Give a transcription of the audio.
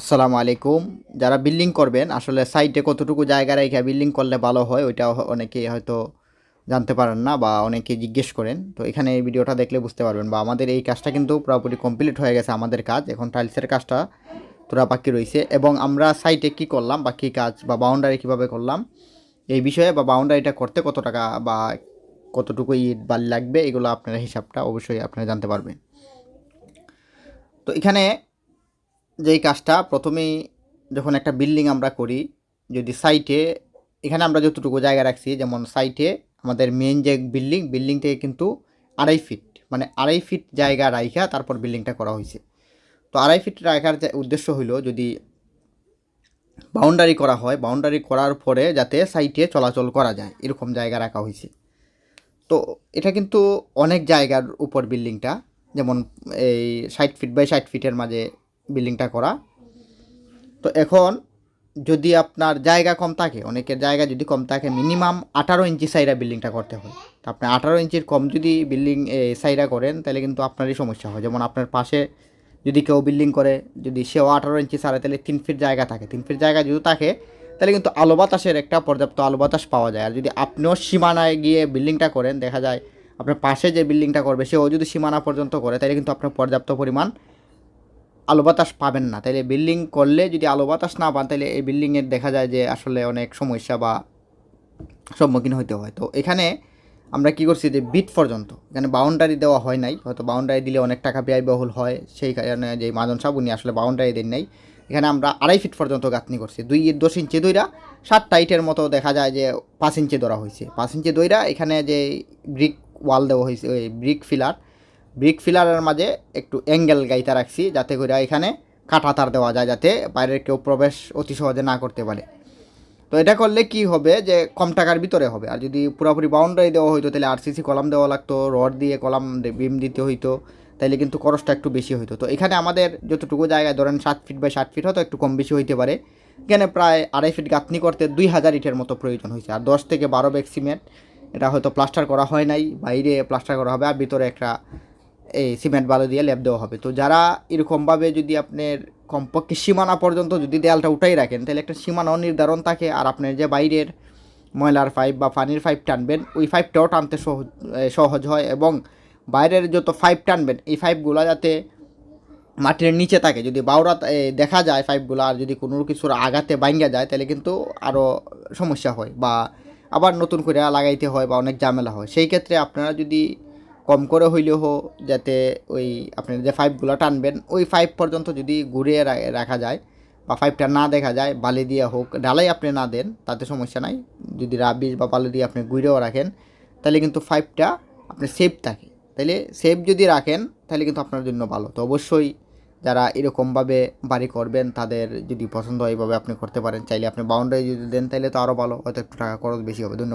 আসসালামু আলাইকুম। যারা বিল্ডিং করবেন, আসলে সাইটে কতটুকু জায়গা রেখে বিল্ডিং করলে ভালো হয়, ওইটা অনেকে হয়তো জানতে পারেন না বা অনেকে জিজ্ঞেস করেন। তো এখানে এই ভিডিওটা দেখলে বুঝতে পারবেন বা আমাদের এই কাজটা কিন্তু পুরোপুরি কমপ্লিট হয়ে গেছে আমাদের কাজ। এখন টাইলসের কাজটা তোরা বাকি রয়েছে এবং আমরা সাইটে কি করলাম, বা কী কাজ বা বাউন্ডারি কীভাবে করলাম, এই বিষয়ে বা বাউন্ডারিটা করতে কত টাকা বা কতটুকু ইট বালি লাগবে, এগুলো আপনারা হিসাবটা অবশ্যই আপনারা জানতে পারবেন। তো এখানে যেই কাজটা প্রথমেই যখন একটা বিল্ডিং আমরা করি, যদি সাইটে, এখানে আমরা যতটুকু জায়গা রাখছি, যেমন সাইটে আমাদের মেন যে বিল্ডিং বিল্ডিং থেকে কিন্তু আড়াই ফিট মানে আড়াই ফিট জায়গা রাইখা তারপর বিল্ডিংটা করা হয়েছে। তো আড়াই ফিট রাখার উদ্দেশ্য হইল যদি বাউন্ডারি করা হয় বাউন্ডারি করার পরে যাতে সাইটে চলাচল করা যায়, এরকম জায়গা রাখা হয়েছে। তো এটা কিন্তু অনেক জায়গার উপর বিল্ডিংটা, যেমন এই ষাট ফিট বাই ষাট ফিটের মাঝে বিল্ডিংটা করা। তো এখন যদি আপনার জায়গা কম থাকে, অনেকের জায়গা যদি কম থাকে, মিনিমাম আঠারো ইঞ্চি সাইরা বিল্ডিংটা করতে হয়। তো আপনি আঠারো ইঞ্চির কম যদি বিল্ডিং সাইরা করেন, তাহলে কিন্তু আপনারই সমস্যা হয়। যেমন আপনার পাশে যদি কেউ বিল্ডিং করে, যদি সেও আঠারো ইঞ্চি সারে, তাহলে তিন ফিট জায়গা থাকে। তিন ফিট জায়গা যদি থাকে, তাহলে কিন্তু আলো বাতাসের একটা পর্যাপ্ত আলো বাতাস পাওয়া যায়। আর যদি আপনিও সীমানায় গিয়ে বিল্ডিংটা করেন, দেখা যায় আপনার পাশে যে বিল্ডিংটা করবে, সেও যদি সীমানা পর্যন্ত করে, তাহলে কিন্তু আপনার পর্যাপ্ত পরিমাণ আলো বাতাস পাবেন না। তাইলে বিল্ডিং করলে যদি আলো বাতাস না পান তাহলে এই বিল্ডিংয়ের দেখা যায় যে আসলে অনেক সমস্যা বা সম্মুখীন হইতে হয়। তো এখানে আমরা কি করছি যে বিট পর্যন্ত, এখানে বাউন্ডারি দেওয়া হয় নাই। হয়তো বাউন্ডারি দিলে অনেক টাকা ব্যয়বহুল হয়, সেই কারণে যে মাজন সাহেব উনি আসলে বাউন্ডারি দেন নাই। এখানে আমরা আড়াই ফিট পর্যন্ত গাঁথনি করছি, দুই, দশ ইঞ্চি দইরা সাত টাইটের মতো দেখা যায় যে পাঁচ ইঞ্চি ধরা হয়েছে পাঁচ ইঞ্চি দইরা এখানে যে ব্রিক ওয়াল দেওয়া হয়েছে ওই ব্রিক ফিলার ব্রিক ফিলারের মাঝে একটু অ্যাঙ্গেল গাইতে রাখছি, যাতে করে এখানে কাটা তার দেওয়া যায়, যাতে বাইরের কেউ প্রবেশ অতি সহজে না করতে পারে। তো এটা করলে কি হবে যে কম টাকার ভিতরে হবে। আর যদি পুরোপুরি বাউন্ডারি দেওয়া হইতো, তাহলে আরসিসি কলাম দেওয়া লাগতো রড দিয়ে কলাম বিম দিতে হইতো, তাইলে কিন্তু খরচটা একটু বেশি হইতো। তো এখানে আমাদের যতটুকু জায়গায়, ধরেন সাত ফিট বাই ষাট ফিট হয়তো একটু কম বেশি হইতে পারে। এখানে প্রায় আড়াই ফিট গাঁথনি করতে দুই হাজার ইটের মতো প্রয়োজন হয়েছে আর দশ থেকে বারো ব্যাগ সিমেন্ট এটা হয়তো প্লাস্টার করা হয় নাই, বাইরে প্লাস্টার করা হবে, আর ভিতরে একটা এই সিমেন্ট বালু দিয়ে লেপ দেওয়া হবে। তো যারা এরকমভাবে যদি আপনার কমপক্ষে সীমানা পর্যন্ত যদি দেয়ালটা উঠাই রাখেন, তাহলে একটা সীমানাও নির্ধারণ থাকে আর আপনার যে বাইরের ময়লার পাইপ বা পানির পাইপ টানবেন, ওই পাইপটাও টানতে সহজ সহজ হয় এবং বাইরের যত পাইপ টানবেন, এই পাইপগুলো যাতে মাটির নিচে থাকে। যদি বাউরা দেখা যায় পাইপগুলো আর যদি কোনো কিছুর আঘাতে ভাঙ্গা যায়, তাহলে কিন্তু আরও সমস্যা হয় বা আবার নতুন করে লাগাইতে হয় বা অনেক ঝামেলা হয়। সেই ক্ষেত্রে আপনারা যদি কম করে হইলেও যাতে ওই আপনার যে পাইপগুলো টানবেন, ওই পাইপ পর্যন্ত যদি ঘুরিয়ে রাখা যায় বা পাইপটা না দেখা যায়, বালি দিয়ে হোক, ঢালাই আপনি না দেন, তাতে সমস্যা নাই। যদি রাবিশ বা বালি দিয়ে আপনি ঘুরেও রাখেন, তাহলে কিন্তু পাইপটা আপনি সেফ থাকে। তাহলে সেফ যদি রাখেন, তাহলে কিন্তু আপনার জন্য ভালো। তো অবশ্যই যারা এরকমভাবে বাড়ি করবেন, তাদের যদি পছন্দ হয়, এইভাবে আপনি করতে পারেন। চাইলে আপনি বাউন্ডারি যদি দেন, তাহলে তো আরও ভালো। হয়তো একটু টাকা খরচ বেশি হবে। ধন্যবাদ।